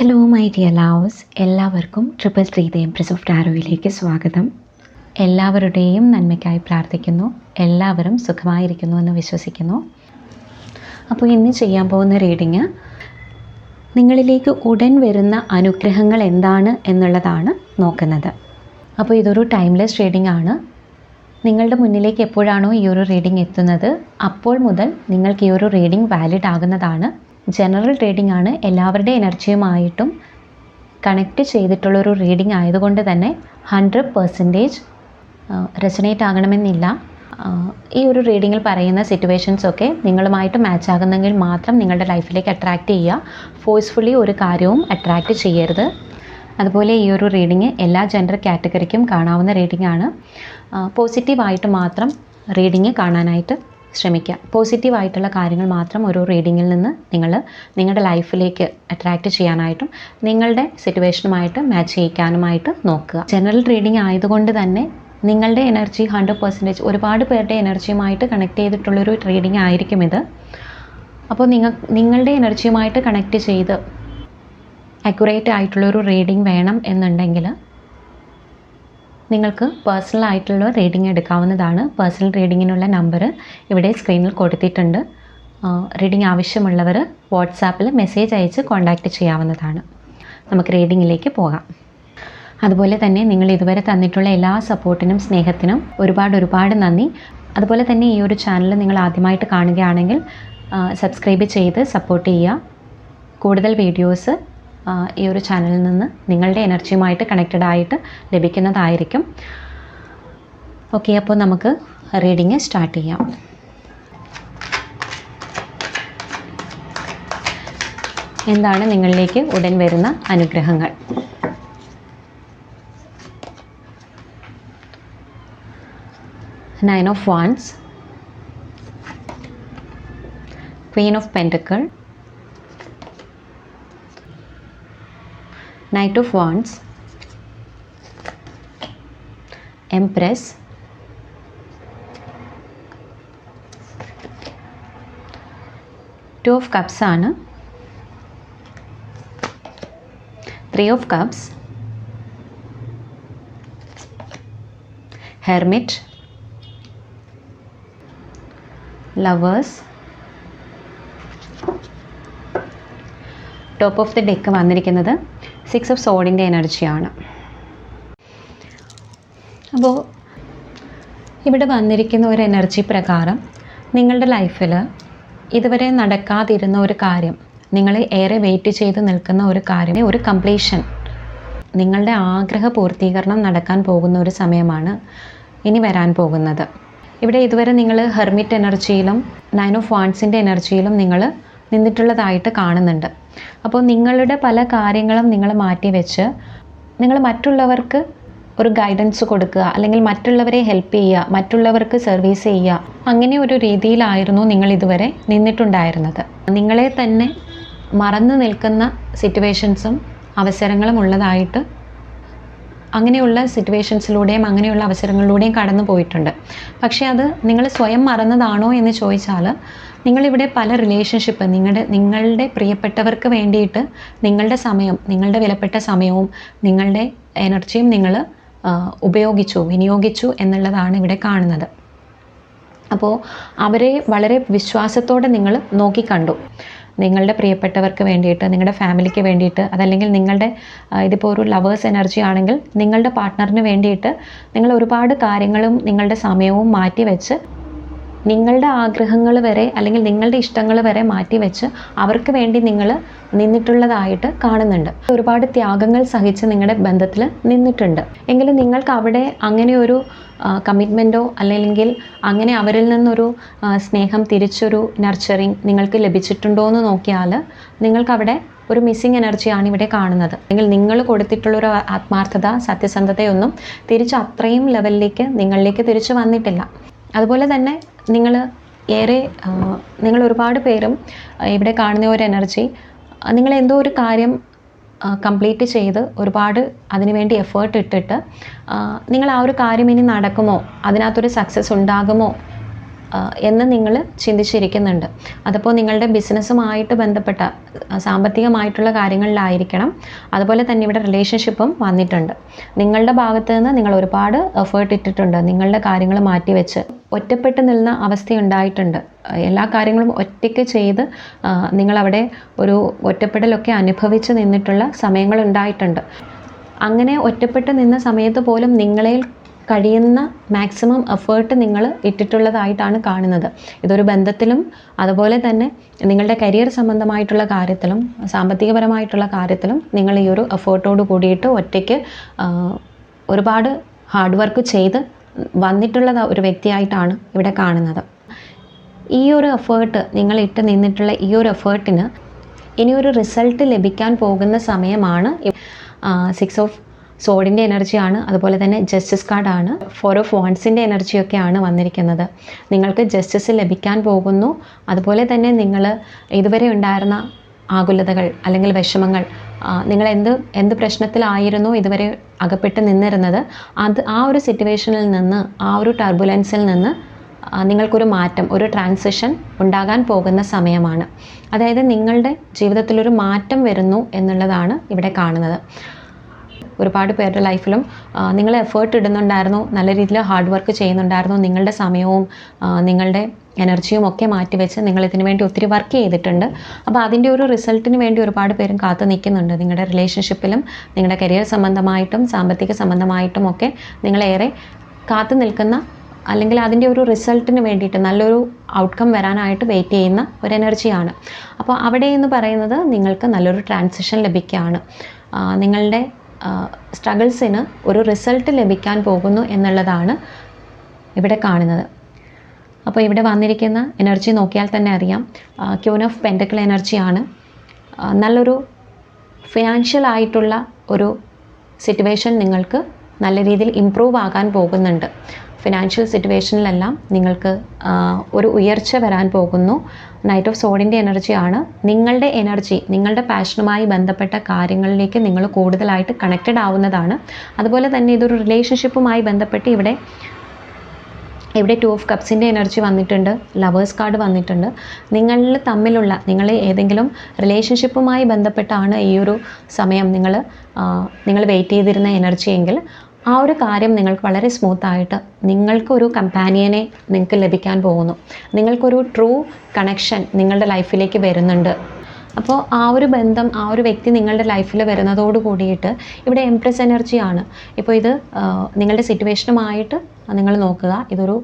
Hello my dear loves എല്ലാവർക്കും triple three the empress of ടാരോയിലേക്ക് സ്വാഗതം. എല്ലാവരുടെയും നന്മയ്ക്കായി പ്രാർത്ഥിക്കുന്നു. എല്ലാവരും സുഖമായിരിക്കുന്നു എന്ന് വിശ്വസിക്കുന്നു. അപ്പോൾ ഇന്ന് ചെയ്യാൻ പോകുന്ന റീഡിങ് നിങ്ങളിലേക്ക് ഉടൻ വരുന്ന അനുഗ്രഹങ്ങൾ എന്താണ് എന്നുള്ളതാണ് നോക്കുന്നത്. അപ്പോൾ ഇതൊരു ടൈംലെസ് റീഡിംഗ് ആണ്. നിങ്ങളുടെ മുന്നിലേക്ക് എപ്പോഴാണോ ഈ ഒരു റീഡിംഗ് എത്തുന്നത് അപ്പോൾ മുതൽ നിങ്ങൾക്ക് ഈ ഒരു റീഡിംഗ് വാലിഡ് ആകുന്നതാണ്. ജനറൽ റീഡിംഗ് ആണ് എല്ലാവരുടെ എനർജിയുമായിട്ടും കണക്റ്റ് ചെയ്തിട്ടുള്ളൊരു റീഡിംഗ് ആയതുകൊണ്ട് തന്നെ ഹൺഡ്രഡ് പെർസെന്റേജ് റെസനേറ്റ് ആകണമെന്നില്ല. ഈ ഒരു റീഡിങ്ങിൽ പറയുന്ന സിറ്റുവേഷൻസ് ഒക്കെ നിങ്ങളുമായിട്ട് മാച്ച് ആകുന്നെങ്കിൽ മാത്രം നിങ്ങളുടെ ലൈഫിലേക്ക് അട്രാക്റ്റ് ചെയ്യുക. ഫോഴ്സ്ഫുള്ളി ഒരു കാര്യവും അട്രാക്റ്റ് ചെയ്യരുത്. അതുപോലെ ഈ ഒരു റീഡിങ് എല്ലാ ജെൻഡർ കാറ്റഗറിക്കും കാണാവുന്ന റീഡിംഗ് ആണ്. പോസിറ്റീവായിട്ട് മാത്രം റീഡിങ് കാണാനായിട്ട് ശ്രമിക്കുക. പോസിറ്റീവായിട്ടുള്ള കാര്യങ്ങൾ മാത്രം ഒരു റീഡിങ്ങിൽ നിന്ന് നിങ്ങൾ നിങ്ങളുടെ ലൈഫിലേക്ക് അട്രാക്റ്റ് ചെയ്യാനായിട്ടും നിങ്ങളുടെ സിറ്റുവേഷനുമായിട്ട് മാച്ച് ചെയ്യിക്കാനുമായിട്ട് നോക്കുക. ജനറൽ റീഡിംഗ് ആയതുകൊണ്ട് തന്നെ നിങ്ങളുടെ എനർജി ഹൺഡ്രഡ് പെർസെന്റേജ് ഒരുപാട് പേരുടെ എനർജിയുമായിട്ട് കണക്ട് ചെയ്തിട്ടുള്ളൊരു റീഡിംഗ് ആയിരിക്കും ഇത്. അപ്പോൾ നിങ്ങൾ നിങ്ങളുടെ എനർജിയുമായിട്ട് കണക്ട് ചെയ്ത് അക്യുറേറ്റ് ആയിട്ടുള്ളൊരു റീഡിംഗ് വേണം എന്നുണ്ടെങ്കിൽ നിങ്ങൾക്ക് പേഴ്സണൽ ആയിട്ടുള്ള റീഡിംഗ് എടുക്കാവുന്നതാണ്. പേഴ്സണൽ റീഡിങ്ങിനുള്ള നമ്പർ ഇവിടെ സ്ക്രീനിൽ കൊടുത്തിട്ടുണ്ട്. റീഡിംഗ് ആവശ്യമുള്ളവർ വാട്സാപ്പിൽ മെസ്സേജ് അയച്ച് കോൺടാക്റ്റ് ചെയ്യാവുന്നതാണ്. നമുക്ക് റീഡിങ്ങിലേക്ക് പോകാം. അതുപോലെ തന്നെ നിങ്ങൾ ഇതുവരെ തന്നിട്ടുള്ള എല്ലാ സപ്പോർട്ടിനും സ്നേഹത്തിനും ഒരുപാട് ഒരുപാട് നന്ദി. അതുപോലെ തന്നെ ഈ ഒരു ചാനൽ നിങ്ങൾ ആദ്യമായിട്ട് കാണുകയാണെങ്കിൽ സബ്സ്ക്രൈബ് ചെയ്ത് സപ്പോർട്ട് ചെയ്യുക. കൂടുതൽ വീഡിയോസ് ഈ ഒരു ചാനലിൽ നിന്ന് നിങ്ങളുടെ എനർജിയുമായിട്ട് കണക്റ്റഡ് ആയിട്ട് ലഭിക്കുന്നതായിരിക്കും. ഓക്കെ അപ്പോൾ നമുക്ക് റീഡിങ് സ്റ്റാർട്ട് ചെയ്യാം. എന്താണ് നിങ്ങളിലേക്ക് ഉടൻ വരുന്ന അനുഗ്രഹങ്ങൾ? Nine of wands queen of pentacle Knight of Wands, Empress, Two of Cups ആണ് Three of Cups, Hermit, Lovers, top of the deck വന്നിരിക്കുന്നത് സിക്സ് ഓഫ് സോഡിന്റെ എനർജിയാണ് അപ്പോൾ ഇവിടെ വന്നിരിക്കുന്ന ഒരു എനർജി പ്രകാരം നിങ്ങളുടെ ലൈഫിൽ ഇതുവരെ നടക്കാതിരുന്ന ഒരു കാര്യം നിങ്ങളെ ഏറെ വെയിറ്റ് ചെയ്ത് നിൽക്കുന്ന ഒരു കാര്യം ഒരു കംപ്ലീഷൻ നിങ്ങളുടെ ആഗ്രഹ പൂർത്തീകരണം നടക്കാൻ പോകുന്ന ഒരു സമയമാണ് ഇനി വരാൻ പോകുന്നത്. ഇവിടെ ഇതുവരെ നിങ്ങൾ ഹെർമിറ്റ് എനർജിയിലും നയൻ ഓഫ് വാൺസിന്റെ എനർജിയിലും നിങ്ങൾ നിന്നിട്ടുള്ളതായിട്ട് കാണുന്നുണ്ട്. അപ്പോൾ നിങ്ങളുടെ പല കാര്യങ്ങളും നിങ്ങൾ മാറ്റി വെച്ച് നിങ്ങൾ മറ്റുള്ളവർക്ക് ഒരു ഗൈഡൻസ് കൊടുക്കുക അല്ലെങ്കിൽ മറ്റുള്ളവരെ ഹെൽപ്പ് ചെയ്യുക മറ്റുള്ളവർക്ക് സർവീസ് ചെയ്യുക അങ്ങനെ ഒരു രീതിയിലായിരുന്നു നിങ്ങൾ ഇതുവരെ നിന്നിട്ടുണ്ടായിരുന്നത്. നിങ്ങളെ തന്നെ മറന്നു നിൽക്കുന്ന സിറ്റുവേഷൻസും അവസരങ്ങളും ഉള്ളതായിട്ട് അങ്ങനെയുള്ള സിറ്റുവേഷൻസിലൂടെയും അങ്ങനെയുള്ള അവസരങ്ങളിലൂടെയും കടന്നു പോയിട്ടുണ്ട് പക്ഷേ അത് നിങ്ങൾ സ്വയം മറന്നതാണോ എന്ന് ചോദിച്ചാൽ നിങ്ങളിവിടെ പല റിലേഷൻഷിപ്പ് നിങ്ങളുടെ നിങ്ങളുടെ പ്രിയപ്പെട്ടവർക്ക് വേണ്ടിയിട്ട് നിങ്ങളുടെ സമയം നിങ്ങളുടെ വിലപ്പെട്ട സമയവും നിങ്ങളുടെ എനർജിയും നിങ്ങൾ ഉപയോഗിച്ചു വിനിയോഗിച്ചു എന്നുള്ളതാണ് ഇവിടെ കാണുന്നത്. അപ്പോൾ അവരെ വളരെ വിശ്വാസത്തോടെ നിങ്ങൾ നോക്കിക്കണ്ടു. നിങ്ങളുടെ പ്രിയപ്പെട്ടവർക്ക് വേണ്ടിയിട്ട് നിങ്ങളുടെ ഫാമിലിക്ക് വേണ്ടിയിട്ട് അതല്ലെങ്കിൽ നിങ്ങളുടെ ഇതിപ്പോൾ ഒരു ലവേഴ്സ് എനർജി ആണെങ്കിൽ നിങ്ങളുടെ പാർട്ട്ണറിന് വേണ്ടിയിട്ട് നിങ്ങൾ ഒരുപാട് കാര്യങ്ങളും നിങ്ങളുടെ സമയവും മാറ്റി വെച്ച് നിങ്ങളുടെ ആഗ്രഹങ്ങൾ വരെ അല്ലെങ്കിൽ നിങ്ങളുടെ ഇഷ്ടങ്ങൾ വരെ മാറ്റിവെച്ച് അവർക്ക് വേണ്ടി നിങ്ങൾ നിന്നിട്ടുള്ളതായിട്ട് കാണുന്നുണ്ട്. ഒരുപാട് ത്യാഗങ്ങൾ സഹിച്ച് നിങ്ങളുടെ ബന്ധത്തിൽ നിന്നിട്ടുണ്ട്. എങ്കിലും നിങ്ങൾക്ക് അവിടെ അങ്ങനെ ഒരു കമ്മിറ്റ്മെന്റോ അല്ലെങ്കിൽ അങ്ങനെ അവരിൽ നിന്നൊരു സ്നേഹം തിരിച്ചൊരു നർച്ചറിങ് നിങ്ങൾക്ക് ലഭിച്ചിട്ടുണ്ടോ എന്ന് നോക്കിയാൽ നിങ്ങൾക്കവിടെ ഒരു മിസ്സിങ് എനർജിയാണ് ഇവിടെ കാണുന്നത്. അല്ലെങ്കിൽ നിങ്ങൾ കൊടുത്തിട്ടുള്ള ഒരു ആത്മാർത്ഥത സത്യസന്ധതയൊന്നും തിരിച്ച് അത്രയും ലെവലിലേക്ക് നിങ്ങളിലേക്ക് തിരിച്ചു വന്നിട്ടില്ല. അതുപോലെ തന്നെ നിങ്ങൾ ഏറെ നിങ്ങൾ ഒരുപാട് പേരും ഇവിടെ കാണുന്ന ഒരു എനർജി നിങ്ങൾ എന്തോ ഒരു കാര്യം കംപ്ലീറ്റ് ചെയ്ത് ഒരുപാട് അതിനുവേണ്ടി എഫേർട്ട് ഇട്ടിട്ട് നിങ്ങൾ ആ ഒരു കാര്യം ഇനി നടക്കുമോ? അതിനകത്തൊരു സക്സസ് ഉണ്ടാകുമോ? എന്ന് നിങ്ങൾ ചിന്തിച്ചിരിക്കുന്നുണ്ട്. അതിപ്പോൾ നിങ്ങളുടെ ബിസിനസ്സുമായിട്ട് ബന്ധപ്പെട്ട സാമ്പത്തികമായിട്ടുള്ള കാര്യങ്ങളിലായിരിക്കണം. അതുപോലെ തന്നെ ഇവിടെ റിലേഷൻഷിപ്പും വന്നിട്ടുണ്ട്. നിങ്ങളുടെ ഭാഗത്ത് നിന്ന് നിങ്ങൾ ഒരുപാട് എഫേർട്ട് ഇട്ടിട്ടുണ്ട്. നിങ്ങളുടെ കാര്യങ്ങൾ മാറ്റിവെച്ച് ഒറ്റപ്പെട്ട് നിന്ന അവസ്ഥയുണ്ടായിട്ടുണ്ട് എല്ലാ കാര്യങ്ങളും ഒറ്റയ്ക്ക് ചെയ്ത് നിങ്ങളവിടെ ഒരു ഒറ്റപ്പെടലൊക്കെ അനുഭവിച്ച് നിന്നിട്ടുള്ള സമയങ്ങളുണ്ടായിട്ടുണ്ട് അങ്ങനെ ഒറ്റപ്പെട്ട് നിന്ന സമയത്ത് പോലും നിങ്ങളിൽ കഴിയുന്ന മാക്സിമം എഫേർട്ട് നിങ്ങൾ ഇട്ടിട്ടുള്ളതായിട്ടാണ് കാണുന്നത്. ഇതൊരു ബന്ധത്തിലും അതുപോലെ തന്നെ നിങ്ങളുടെ കരിയർ സംബന്ധമായിട്ടുള്ള കാര്യത്തിലും സാമ്പത്തികപരമായിട്ടുള്ള കാര്യത്തിലും നിങ്ങൾ ഈ ഒരു എഫേർട്ടോട് കൂടിയിട്ട് ഒറ്റയ്ക്ക് ഒരുപാട് ഹാർഡ് വർക്ക് ചെയ്ത് വന്നിട്ടുള്ള ഒരു വ്യക്തിയായിട്ടാണ് ഇവിടെ കാണുന്നത്. ഈ ഒരു എഫേർട്ട് നിങ്ങൾ ഇട്ട് നിന്നിട്ടുള്ള ഈ ഒരു എഫേർട്ടിന് ഇനി ഒരു റിസൾട്ട് ലഭിക്കാൻ പോകുന്ന സമയമാണ് സിക്സ് ഓഫ് സോഡിന്റെ എനർജിയാണ് അതുപോലെ തന്നെ ജസ്റ്റിസ് കാർഡാണ് ഫോർ ഓഫ് വോൺസിന്റെ എനർജിയൊക്കെയാണ് വന്നിരിക്കുന്നത്. നിങ്ങൾക്ക് ജസ്റ്റിസ് ലഭിക്കാൻ പോകുന്നു. അതുപോലെ തന്നെ നിങ്ങൾ ഇതുവരെ ഉണ്ടായിരുന്ന ആകുലതകൾ അല്ലെങ്കിൽ വിഷമങ്ങൾ നിങ്ങൾ എന്ത് എന്ത് പ്രശ്നത്തിലായിരുന്നു ഇതുവരെ അകപ്പെട്ട് നിന്നിരുന്നത്? അത് ആ ഒരു സിറ്റുവേഷനിൽ നിന്ന് ആ ഒരു ടർബുലൻസിൽ നിന്ന് നിങ്ങൾക്കൊരു മാറ്റം ഒരു ട്രാൻസിഷൻ ഉണ്ടാകാൻ പോകുന്ന സമയമാണ്. അതായത് നിങ്ങളുടെ ജീവിതത്തിലൊരു മാറ്റം വരുന്നു എന്നുള്ളതാണ് ഇവിടെ കാണുന്നത്. ഒരുപാട് പേരുടെ ലൈഫിലും നിങ്ങൾ എഫേർട്ട് ഇടുന്നുണ്ടായിരുന്നു നല്ല രീതിയിൽ ഹാർഡ് വർക്ക് ചെയ്യുന്നുണ്ടായിരുന്നു നിങ്ങളുടെ സമയവും നിങ്ങളുടെ എനർജിയും ഒക്കെ മാറ്റിവെച്ച് നിങ്ങൾ ഇതിനു വേണ്ടി ഒത്തിരി വർക്ക് ചെയ്തിട്ടുണ്ട്. അപ്പോൾ അതിന്റെ ഒരു റിസൾട്ടിന് വേണ്ടി ഒരുപാട് പേരും കാത്തു നിൽക്കുന്നുണ്ട്. നിങ്ങളുടെ റിലേഷൻഷിപ്പിലും നിങ്ങളുടെ കരിയർ സംബന്ധമായിട്ടും സാമ്പത്തിക സംബന്ധമായിട്ടും ഒക്കെ നിങ്ങളേറെ കാത്തു നിൽക്കുന്ന അല്ലെങ്കിൽ അതിന്റെ ഒരു റിസൾട്ടിന് വേണ്ടിയിട്ട് നല്ലൊരു ഔട്ട്കം വരാനായിട്ട് വെയിറ്റ് ചെയ്യുന്ന ഒരു എനർജിയാണ് അപ്പോൾ അവിടെ എന്ന് പറയുന്നത് നിങ്ങൾക്ക് നല്ലൊരു ട്രാൻസിഷൻ ലഭിക്കുകയാണ്. നിങ്ങളുടെ സ്ട്രഗിൾസിന് ഒരു റിസൾട്ട് ലഭിക്കാൻ പോകുന്നു എന്നുള്ളതാണ് ഇവിടെ കാണുന്നത്. അപ്പോൾ ഇവിടെ വന്നിരിക്കുന്ന എനർജി നോക്കിയാൽ തന്നെ അറിയാം. ക്യൂൻ ഓഫ് പെന്റക്കിൾ എനർജിയാണ് നല്ലൊരു ഫിനാൻഷ്യൽ ആയിട്ടുള്ള ഒരു സിറ്റുവേഷൻ നിങ്ങൾക്ക് നല്ല രീതിയിൽ ഇമ്പ്രൂവ് ആകാൻ പോകുന്നുണ്ട്. ഫിനാൻഷ്യൽ സിറ്റുവേഷനിലെല്ലാം നിങ്ങൾക്ക് ഒരു ഉയർച്ച വരാൻ പോകുന്നു. നൈറ്റ് ഓഫ് സോഡിന്റെ എനർജിയാണ് നിങ്ങളുടെ എനർജി നിങ്ങളുടെ പാഷനുമായി ബന്ധപ്പെട്ട കാര്യങ്ങളിലേക്ക് നിങ്ങൾ കൂടുതലായിട്ട് കണക്റ്റഡ് ആവുന്നതാണ്. അതുപോലെ തന്നെ ഇതൊരു റിലേഷൻഷിപ്പുമായി ബന്ധപ്പെട്ട് ഇവിടെ ഇവിടെ ടു ഓഫ് കപ്സിന്റെ എനർജി വന്നിട്ടുണ്ട്. ലവേഴ്സ് കാർഡ് വന്നിട്ടുണ്ട്. നിങ്ങളിൽ തമ്മിലുള്ള നിങ്ങൾ ഏതെങ്കിലും റിലേഷൻഷിപ്പുമായി ബന്ധപ്പെട്ടാണ് ഈ ഒരു സമയം നിങ്ങൾ നിങ്ങൾ വെയിറ്റ് ചെയ്തിരുന്ന എനർജി എങ്കിൽ ആ ഒരു കാര്യം നിങ്ങൾക്ക് വളരെ സ്മൂത്തായിട്ട് നിങ്ങൾക്കൊരു കമ്പാനിയനെ നിങ്ങൾക്ക് ലഭിക്കാൻ പോകുന്നു. നിങ്ങൾക്കൊരു ട്രൂ കണക്ഷൻ നിങ്ങളുടെ ലൈഫിലേക്ക് വരുന്നുണ്ട്. അപ്പോൾ ആ ഒരു ബന്ധം ആ ഒരു വ്യക്തി നിങ്ങളുടെ ലൈഫിൽ വരുന്നതോട് കൂടിയിട്ട് ഇവിടെ എംപ്രസ് എനർജിയാണ് ഇപ്പോൾ ഇത് നിങ്ങളുടെ സിറ്റുവേഷനുമായിട്ട് നിങ്ങൾ നോക്കുക. ഇതൊരു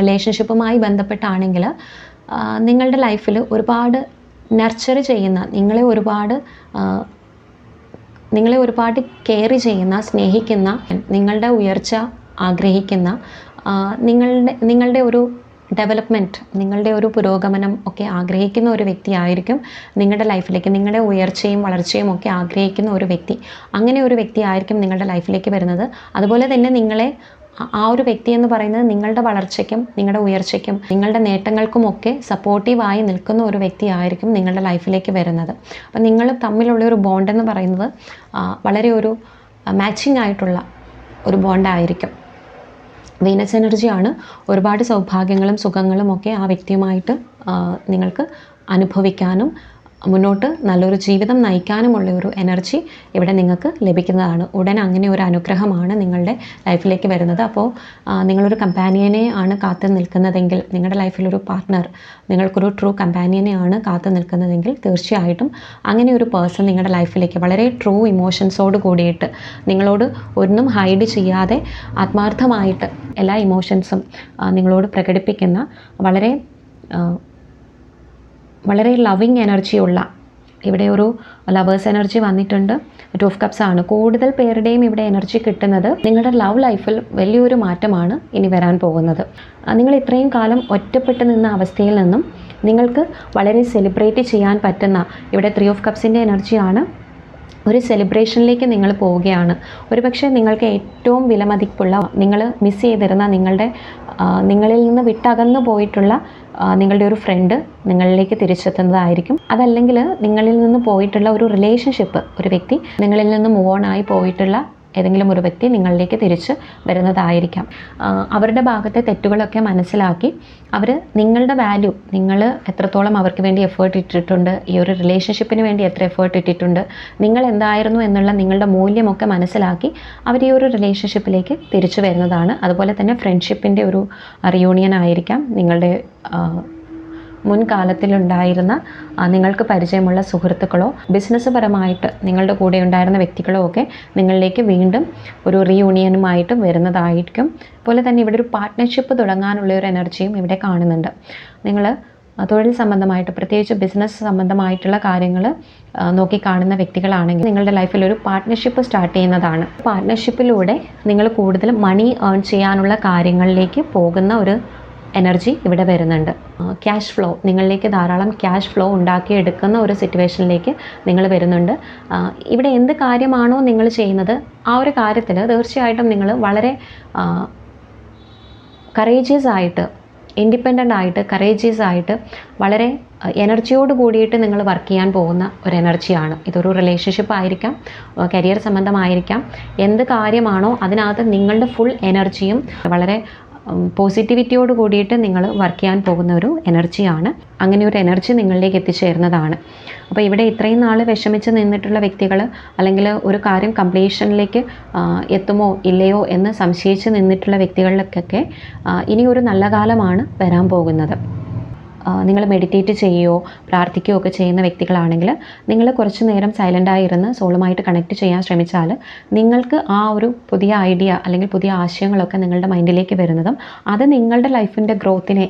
റിലേഷൻഷിപ്പുമായി ബന്ധപ്പെട്ടാണെങ്കിൽ നിങ്ങളുടെ ലൈഫിൽ ഒരുപാട് നർച്ചർ ചെയ്യുന്ന നിങ്ങളെ ഒരുപാട് നിങ്ങളെ ഒരുപാട് കെയർ ചെയ്യുന്ന സ്നേഹിക്കുന്ന നിങ്ങളുടെ ഉയർച്ച ആഗ്രഹിക്കുന്ന നിങ്ങളുടെ നിങ്ങളുടെ ഒരു ഡെവലപ്മെന്റ് നിങ്ങളുടെ ഒരു പുരോഗമനം ഒക്കെ ആഗ്രഹിക്കുന്ന ഒരു വ്യക്തിയായിരിക്കും നിങ്ങളുടെ ലൈഫിലേക്ക് നിങ്ങളുടെ ഉയർച്ചയും വളർച്ചയും ഒക്കെ ആഗ്രഹിക്കുന്ന ഒരു വ്യക്തി. അങ്ങനെ ഒരു വ്യക്തി ആയിരിക്കും നിങ്ങളുടെ ലൈഫിലേക്ക് വരുന്നത്. അതുപോലെ തന്നെ നിങ്ങളെ ആ- ഒരു വ്യക്തി എന്ന് പറയുന്നത് നിങ്ങളുടെ വളർച്ചയ്ക്കും നിങ്ങളുടെ ഉയർച്ചയ്ക്കും നിങ്ങളുടെ നേട്ടങ്ങൾക്കുമൊക്കെ സപ്പോർട്ടീവായി നിൽക്കുന്ന ഒരു വ്യക്തിയായിരിക്കും നിങ്ങളുടെ ലൈഫിലേക്ക് വരുന്നത്. അപ്പം നിങ്ങൾ തമ്മിലുള്ള ഒരു ബോണ്ട് എന്ന് പറയുന്നത് വളരെ ഒരു മാച്ചിങ് ആയിട്ടുള്ള ഒരു ബോണ്ടായിരിക്കും വീനസ് എനർജിയാണ് ഒരുപാട് സൗഭാഗ്യങ്ങളും സുഖങ്ങളും ഒക്കെ ആ വ്യക്തിയുമായിട്ട് നിങ്ങൾക്ക് അനുഭവിക്കാനും മുന്നോട്ട് നല്ലൊരു ജീവിതം നയിക്കാനുമുള്ള ഒരു എനർജി ഇവിടെ നിങ്ങൾക്ക് ലഭിക്കുന്നതാണ്. ഉടൻ അങ്ങനെ ഒരു അനുഗ്രഹമാണ് നിങ്ങളുടെ ലൈഫിലേക്ക് വരുന്നത്. അപ്പോൾ നിങ്ങളൊരു കമ്പാനിയനെ ആണ് കാത്തു നിൽക്കുന്നതെങ്കിൽ നിങ്ങളുടെ ലൈഫിലൊരു പാർട്ട്ണർ നിങ്ങൾക്കൊരു ട്രൂ കമ്പാനിയനെ ആണ് കാത്തു നിൽക്കുന്നതെങ്കിൽ തീർച്ചയായിട്ടും അങ്ങനെ ഒരു പേഴ്സൺ നിങ്ങളുടെ ലൈഫിലേക്ക് വളരെ ട്രൂ ഇമോഷൻസോട് കൂടിയിട്ട് നിങ്ങളോട് ഒന്നും ഹൈഡ് ചെയ്യാതെ ആത്മാർത്ഥമായിട്ട് എല്ലാ ഇമോഷൻസും നിങ്ങളോട് പ്രകടിപ്പിക്കുന്ന വളരെ വളരെ ലവിങ് എനർജിയുള്ള ഇവിടെ ഒരു ലവേഴ്സ് എനർജി വന്നിട്ടുണ്ട്. ടു ഓഫ് കപ്സ് ആണ്. കൂടുതൽ പേരുടെയും ഇവിടെ എനർജി കിട്ടുന്നത് നിങ്ങളുടെ ലവ് ലൈഫിൽ വലിയൊരു മാറ്റമാണ് ഇനി വരാൻ പോകുന്നത്. നിങ്ങൾ ഇത്രയും കാലം ഒറ്റപ്പെട്ട് നിന്ന അവസ്ഥയിൽ നിന്നും നിങ്ങൾക്ക് വളരെ സെലിബ്രേറ്റ് ചെയ്യാൻ പറ്റുന്ന ഇവിടെ ത്രീ ഓഫ് കപ്സിന്റെ എനർജിയാണ് ഒരു സെലിബ്രേഷനിലേക്ക് നിങ്ങൾ പോവുകയാണ്. ഒരുപക്ഷെ നിങ്ങൾക്ക് ഏറ്റവും വിലമതിപ്പുള്ള നിങ്ങൾ മിസ് ചെയ്തിരുന്ന നിങ്ങളുടെ നിങ്ങളിൽ നിന്ന് വിട്ടകന്നു പോയിട്ടുള്ള നിങ്ങളുടെ ഒരു ഫ്രണ്ട് നിങ്ങളിലേക്ക് തിരിച്ചെത്തുന്നതായിരിക്കും. അതല്ലെങ്കിൽ നിങ്ങളിൽ നിന്ന് പോയിട്ടുള്ള ഒരു റിലേഷൻഷിപ്പ് ഒരു വ്യക്തി നിങ്ങളിൽ നിന്ന് മൂവ് ഓൺ ആയി പോയിട്ടുള്ള ഏതെങ്കിലും ഒരു വ്യക്തി നിങ്ങളിലേക്ക് തിരിച്ച് വരുന്നതായിരിക്കാം. അവരുടെ ഭാഗത്തെ തെറ്റുകളൊക്കെ മനസ്സിലാക്കി അവർ നിങ്ങളുടെ വാല്യൂ നിങ്ങൾ എത്രത്തോളം അവർക്ക് വേണ്ടി എഫേർട്ട് ഇട്ടിട്ടുണ്ട് ഈ ഒരു റിലേഷൻഷിപ്പിന് വേണ്ടി എത്ര എഫേർട്ട് ഇട്ടിട്ടുണ്ട് നിങ്ങൾ എന്തായിരുന്നു എന്നുള്ള നിങ്ങളുടെ മൂല്യമൊക്കെ മനസ്സിലാക്കി അവർ ഈ ഒരു റിലേഷൻഷിപ്പിലേക്ക് തിരിച്ചു വരുന്നതാണ്. അതുപോലെ തന്നെ ഫ്രണ്ട്ഷിപ്പിന്റെ ഒരു റിയൂണിയൻ ആയിരിക്കാം നിങ്ങളുടെ മുൻകാലത്തിലുണ്ടായിരുന്ന നിങ്ങൾക്ക് പരിചയമുള്ള സുഹൃത്തുക്കളോ ബിസിനസ് പരമായിട്ട് നിങ്ങളുടെ കൂടെ ഉണ്ടായിരുന്ന വ്യക്തികളോ ഒക്കെ നിങ്ങളിലേക്ക് വീണ്ടും ഒരു റീയൂണിയനുമായിട്ടും വരുന്നതായിരിക്കും. അതുപോലെ തന്നെ ഇവിടെ ഒരു പാർട്ട്ണർഷിപ്പ് തുടങ്ങാനുള്ള ഒരു എനർജിയും ഇവിടെ കാണുന്നുണ്ട്. നിങ്ങൾ തൊഴിൽ സംബന്ധമായിട്ട് പ്രത്യേകിച്ച് ബിസിനസ് സംബന്ധമായിട്ടുള്ള കാര്യങ്ങൾ നോക്കി കാണുന്ന വ്യക്തികളാണെങ്കിൽ നിങ്ങളുടെ ലൈഫിൽ ഒരു പാർട്ട്ണർഷിപ്പ് സ്റ്റാർട്ട് ചെയ്യുന്നതാണ്. പാർട്ട്ണർഷിപ്പിലൂടെ നിങ്ങൾ കൂടുതൽ മണി ഏൺ ചെയ്യാനുള്ള കാര്യങ്ങളിലേക്ക് പോകുന്ന ഒരു എനർജി ഇവിടെ വരുന്നുണ്ട്. ക്യാഷ് ഫ്ലോ നിങ്ങളിലേക്ക് ധാരാളം ക്യാഷ് ഫ്ലോ ഉണ്ടാക്കി എടുക്കുന്ന ഒരു സിറ്റുവേഷനിലേക്ക് നിങ്ങൾ വരുന്നുണ്ട്. ഇവിടെ എന്ത് കാര്യമാണോ നിങ്ങൾ ചെയ്യുന്നത് ആ ഒരു കാര്യത്തിൽ തീർച്ചയായിട്ടും നിങ്ങൾ വളരെ കറേജിയസ് ആയിട്ട് ഇൻഡിപെൻഡന്റ് ആയിട്ട് കറേജിയസ് ആയിട്ട് വളരെ എനർജിയോട് കൂടിയിട്ട് നിങ്ങൾ വർക്ക് ചെയ്യാൻ പോകുന്ന ഒരു എനർജിയാണ് ഇതൊരു റിലേഷൻഷിപ്പ് ആയിരിക്കാം കരിയർ സംബന്ധമായിരിക്കാം. എന്ത് കാര്യമാണോ അതിനകത്ത് നിങ്ങളുടെ ഫുൾ എനർജിയും വളരെ പോസിറ്റിവിറ്റിയോട് കൂടിയിട്ട് നിങ്ങൾ വർക്ക് ചെയ്യാൻ പോകുന്ന ഒരു എനർജിയാണ് അങ്ങനെ ഒരു എനർജി നിങ്ങളിലേക്ക് എത്തിച്ചേരുന്നതാണ് അപ്പോൾ ഇവിടെ ഇത്രയും നാൾ വിഷമിച്ച് നിന്നിട്ടുള്ള വ്യക്തികൾ അല്ലെങ്കിൽ ഒരു കാര്യം കംപ്ലീഷനിലേക്ക് എത്തുമോ ഇല്ലയോ എന്ന് സംശയിച്ച് നിന്നിട്ടുള്ള വ്യക്തികളിലേക്കൊക്കെ ആ, ഇനി ഒരു നല്ല കാലമാണ് വരാൻ പോകുന്നത്. നിങ്ങൾ മെഡിറ്റേറ്റ് ചെയ്യുകയോ പ്രാർത്ഥിക്കുകയോ ഒക്കെ ചെയ്യുന്ന വ്യക്തികളാണെങ്കിൽ നിങ്ങൾ കുറച്ച് നേരം സൈലന്റായി ഇരുന്ന് സോളുമായിട്ട് കണക്ട് ചെയ്യാൻ ശ്രമിച്ചാൽ നിങ്ങൾക്ക് ആ ഒരു പുതിയ ഐഡിയ അല്ലെങ്കിൽ പുതിയ ആശയങ്ങളൊക്കെ നിങ്ങളുടെ മൈൻഡിലേക്ക് വരുന്നതും അത് നിങ്ങളുടെ ലൈഫിന്റെ ഗ്രോത്തിനെ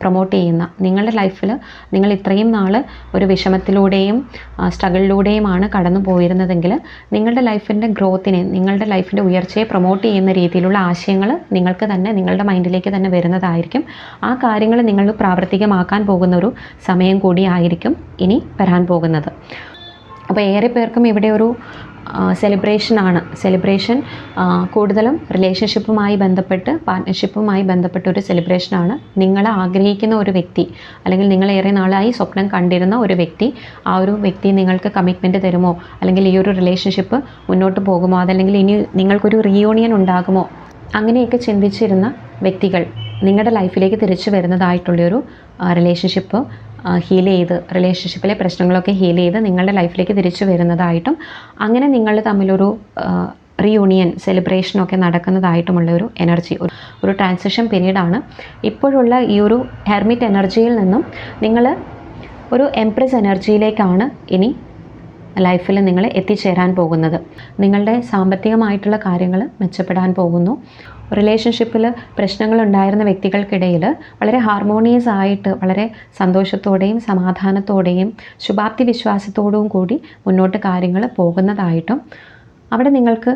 പ്രൊമോട്ട് ചെയ്യുന്ന നിങ്ങളുടെ ലൈഫിൽ നിങ്ങൾ ഇത്രയും നാൾ ഒരു വിഷമത്തിലൂടെയും സ്ട്രഗിളിലൂടെയുമാണ് കടന്നു പോയിരുന്നതെങ്കിൽ നിങ്ങളുടെ ലൈഫിന്റെ ഗ്രോത്തിനെ നിങ്ങളുടെ ലൈഫിന്റെ ഉയർച്ചയെ പ്രൊമോട്ട് ചെയ്യുന്ന രീതിയിലുള്ള ആശയങ്ങൾ നിങ്ങൾക്ക് തന്നെ നിങ്ങളുടെ മൈൻഡിലേക്ക് തന്നെ വരുന്നതായിരിക്കും. ആ കാര്യങ്ങൾ നിങ്ങൾ പ്രാവർത്തികമാക്കാൻ പോകുന്ന ഒരു സമയം കൂടി ആയിരിക്കും ഇനി വരാൻ പോകുന്നത്. അപ്പോൾ ഏറെ പേർക്കും ഇവിടെ ഒരു സെലിബ്രേഷനാണ് സെലിബ്രേഷൻ കൂടുതലും റിലേഷൻഷിപ്പുമായി ബന്ധപ്പെട്ട് പാർട്ട്ണർഷിപ്പുമായി ബന്ധപ്പെട്ട ഒരു സെലിബ്രേഷനാണ് നിങ്ങൾ ആഗ്രഹിക്കുന്ന ഒരു വ്യക്തി അല്ലെങ്കിൽ നിങ്ങൾ ഏറെ നാളായി സ്വപ്നം കണ്ടിരുന്ന ഒരു വ്യക്തി ആ ഒരു വ്യക്തി നിങ്ങൾക്ക് കമ്മിറ്റ്മെന്റ് തരുമോ? അല്ലെങ്കിൽ ഈ ഒരു റിലേഷൻഷിപ്പ് മുന്നോട്ട് പോകുമോ? അതല്ലെങ്കിൽ ഇനി നിങ്ങൾക്കൊരു റീയൂണിയൻ ഉണ്ടാകുമോ? അങ്ങനെയൊക്കെ ചിന്തിച്ചിരുന്ന വ്യക്തികൾ നിങ്ങളുടെ ലൈഫിലേക്ക് തിരിച്ചു വരുന്നതായിട്ടുള്ളൊരു റിലേഷൻഷിപ്പ് ഹീൽ ചെയ്ത് റിലേഷൻഷിപ്പിലെ പ്രശ്നങ്ങളൊക്കെ ഹീൽ ചെയ്ത് നിങ്ങളുടെ ലൈഫിലേക്ക് തിരിച്ചു വരുന്നതായിട്ടും അങ്ങനെ നിങ്ങൾ തമ്മിലൊരു റീയൂണിയൻ സെലിബ്രേഷനൊക്കെ നടക്കുന്നതായിട്ടുമുള്ള ഒരു എനർജി ഒരു ഒരു ട്രാൻസിഷൻ പീരീഡാണ് ഇപ്പോഴുള്ള ഈ ഒരു ഹെർമിറ്റ് എനർജിയിൽ നിന്നും നിങ്ങൾ ഒരു എംപ്രസ് എനർജിയിലേക്കാണ് ഇനി ലൈഫിൽ നിങ്ങൾ എത്തിച്ചേരാൻ പോകുന്നത്. നിങ്ങളുടെ സാമ്പത്തികമായിട്ടുള്ള കാര്യങ്ങൾ മെച്ചപ്പെടാൻ പോകുന്നു. റിലേഷൻഷിപ്പിൽ പ്രശ്നങ്ങളുണ്ടായിരുന്ന വ്യക്തികൾക്കിടയിൽ വളരെ ഹാർമോണിയസ് ആയിട്ട് വളരെ സന്തോഷത്തോടെയും സമാധാനത്തോടെയും ശുഭാപ്തി വിശ്വാസത്തോടും കൂടി മുന്നോട്ട് കാര്യങ്ങൾ പോകുന്നതായിട്ടും അവിടെ നിങ്ങൾക്ക്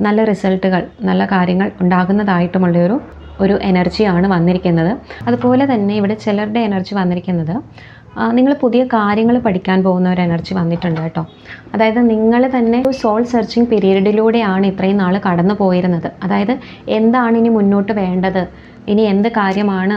നല്ല റിസൾട്ടുകൾ നല്ല കാര്യങ്ങൾ ഉണ്ടാകുന്നതായിട്ടുമുള്ളൊരു ഒരു എനർജിയാണ് വന്നിരിക്കുന്നത്. അതുപോലെ തന്നെ ഇവിടെ ചിലരുടെ എനർജി വന്നിരിക്കുന്നത് നിങ്ങൾ പുതിയ കാര്യങ്ങൾ പഠിക്കാൻ പോകുന്ന ഒരു എനർജി വന്നിട്ടുണ്ട് കേട്ടോ. അതായത് നിങ്ങൾ തന്നെ ഒരു സോൾ സെർച്ചിങ് പീരീഡിലൂടെയാണ് ഇത്രയും നാൾ കടന്നു പോയിരുന്നത്. അതായത് എന്താണ് ഇനി മുന്നോട്ട് വേണ്ടത്? ഇനി എന്ത് കാര്യമാണ്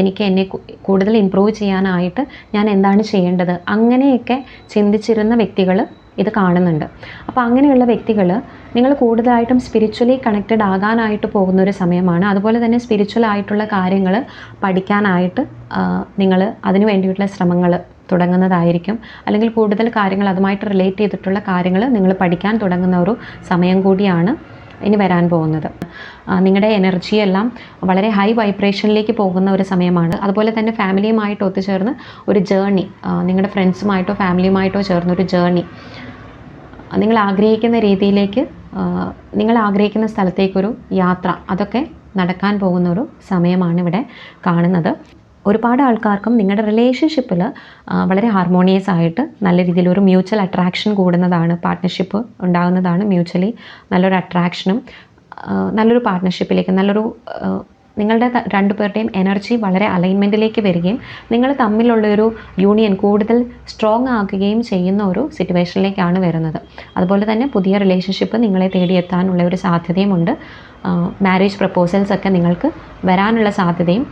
എനിക്ക് എന്നെ കൂടുതൽ ഇമ്പ്രൂവ് ചെയ്യാനായിട്ട് ഞാൻ എന്താണ് ചെയ്യേണ്ടത്? അങ്ങനെയൊക്കെ ചിന്തിച്ചിരുന്ന വ്യക്തികൾ ഇത് കാണുന്നുണ്ട്. അപ്പോൾ അങ്ങനെയുള്ള വ്യക്തികൾ നിങ്ങൾ കൂടുതലായിട്ടും സ്പിരിച്വലി കണക്റ്റഡ് ആകാനായിട്ട് പോകുന്ന ഒരു സമയമാണ്. അതുപോലെ തന്നെ സ്പിരിച്വൽ ആയിട്ടുള്ള കാര്യങ്ങൾ പഠിക്കാനായിട്ട് നിങ്ങൾ അതിനു വേണ്ടിയിട്ടുള്ള ശ്രമങ്ങൾ തുടങ്ങുന്നതായിരിക്കും. അല്ലെങ്കിൽ കൂടുതൽ കാര്യങ്ങൾ അതുമായിട്ട് റിലേറ്റ് ചെയ്തിട്ടുള്ള കാര്യങ്ങൾ നിങ്ങൾ പഠിക്കാൻ തുടങ്ങുന്ന ഒരു സമയം കൂടിയാണ്. ഇനി വരാൻ പോകുന്നത്. നിങ്ങളുടെ എനർജിയെല്ലാം വളരെ ഹൈ വൈബ്രേഷനിലേക്ക് പോകുന്ന ഒരു സമയമാണ്. അതുപോലെ തന്നെ ഫാമിലിയുമായിട്ട് ഒത്തുചേർന്ന് ഒരു ജേർണി നിങ്ങളുടെ ഫ്രണ്ട്സുമായിട്ടോ ഫാമിലിയുമായിട്ടോ ചേർന്ന് ഒരു ജേർണി നിങ്ങൾ ആഗ്രഹിക്കുന്ന രീതിയിലേക്ക് നിങ്ങൾ ആഗ്രഹിക്കുന്ന സ്ഥലത്തേക്കൊരു യാത്ര അതൊക്കെ നടക്കാൻ പോകുന്ന ഒരു സമയമാണ് ഇവിടെ കാണുന്നത്. ഒരുപാട് ആൾക്കാർക്കും നിങ്ങളുടെ റിലേഷൻഷിപ്പിൽ വളരെ ഹാർമോണിയസ് ആയിട്ട് നല്ല രീതിയിൽ ഒരു മ്യൂച്വൽ അട്രാക്ഷൻ കൂടുന്നതാണ് പാർട്ട്ണർഷിപ്പ് ഉണ്ടാകുന്നതാണ് മ്യൂച്വലി നല്ലൊരു അട്രാക്ഷനും നല്ലൊരു പാർട്ട്ണർഷിപ്പിലേക്ക് നല്ലൊരു നിങ്ങളുടെ രണ്ടു രണ്ടുപേരുടെയും എനർജി വളരെ അലൈൻമെന്റിലേക്ക് വരികയും നിങ്ങൾ തമ്മിലുള്ളൊരു യൂണിയൻ കൂടുതൽ സ്ട്രോങ് ആക്കുകയും ചെയ്യുന്ന ഒരു സിറ്റുവേഷനിലേക്കാണ് വരുന്നത്. അതുപോലെ തന്നെ പുതിയ റിലേഷൻഷിപ്പ് നിങ്ങളെ തേടിയെത്താനുള്ള ഒരു സാധ്യതയുമുണ്ട്. മാരേജ് പ്രപ്പോസൽസ് ഒക്കെ നിങ്ങൾക്ക് വരാനുള്ള സാധ്യതയും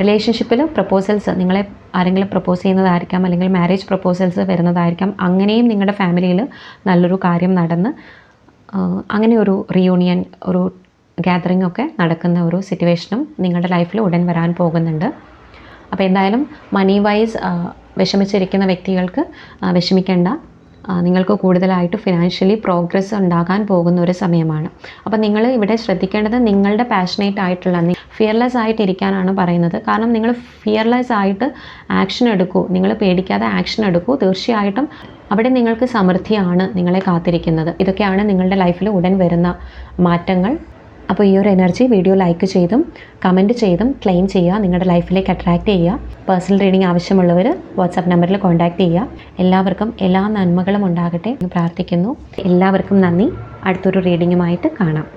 റിലേഷൻഷിപ്പിൽ പ്രപ്പോസൽസ് നിങ്ങളെ ആരെങ്കിലും പ്രപ്പോസ് ചെയ്യുന്നതായിരിക്കാം അല്ലെങ്കിൽ മാരേജ് പ്രപ്പോസൽസ് വരുന്നതായിരിക്കാം. അങ്ങനെയും നിങ്ങളുടെ ഫാമിലിയിൽ നല്ലൊരു കാര്യം നടന്ന് അങ്ങനെ ഒരു റിയൂണിയൻ ഒരു ഗ്യാതറിംഗ് ഒക്കെ നടക്കുന്ന ഒരു സിറ്റുവേഷനും നിങ്ങളുടെ ലൈഫിൽ ഉടൻ വരാൻ പോകുന്നുണ്ട്. അപ്പോൾ എന്തായാലും മണി വൈസ് വിഷമിച്ചിരിക്കുന്ന വ്യക്തികൾക്ക് വിഷമിക്കേണ്ട. നിങ്ങൾക്ക് കൂടുതലായിട്ട് ഫിനാൻഷ്യലി പ്രോഗ്രസ് ഉണ്ടാകാൻ പോകുന്ന ഒരു സമയമാണ്. അപ്പോൾ നിങ്ങൾ ഇവിടെ ശ്രദ്ധിക്കേണ്ടത് നിങ്ങളുടെ പാഷനേറ്റ് ആയിട്ടുള്ള ഫിയർലെസ് ആയിട്ട് ഇരിക്കാനാണ് പറയുന്നത്. കാരണം നിങ്ങൾ ഫിയർലെസ് ആയിട്ട് ആക്ഷൻ എടുക്കൂ. നിങ്ങൾ പേടിക്കാതെ ആക്ഷൻ എടുക്കൂ. തീർച്ചയായിട്ടും അവിടെ നിങ്ങൾക്ക് സമൃദ്ധിയാണ് നിങ്ങളെ കാത്തിരിക്കുന്നത്. ഇതൊക്കെയാണ് നിങ്ങളുടെ ലൈഫിൽ ഉടൻ വരുന്ന മാറ്റങ്ങൾ. അപ്പോൾ ഈ ഒരു എനർജി വീഡിയോ ലൈക്ക് ചെയ്തും കമന്റ് ചെയ്തും ക്ലെയിം ചെയ്യുക നിങ്ങളുടെ ലൈഫിലേക്ക് അട്രാക്റ്റ് ചെയ്യുക. പേഴ്സണൽ റീഡിംഗ് ആവശ്യമുള്ളവർ വാട്സാപ്പ് നമ്പറിൽ കോൺടാക്റ്റ് ചെയ്യുക. എല്ലാവർക്കും എല്ലാ നന്മകളും ഉണ്ടാകട്ടെ എന്ന് പ്രാർത്ഥിക്കുന്നു. എല്ലാവർക്കും നന്ദി. അടുത്തൊരു റീഡിങ്ങുമായിട്ട് കാണാം.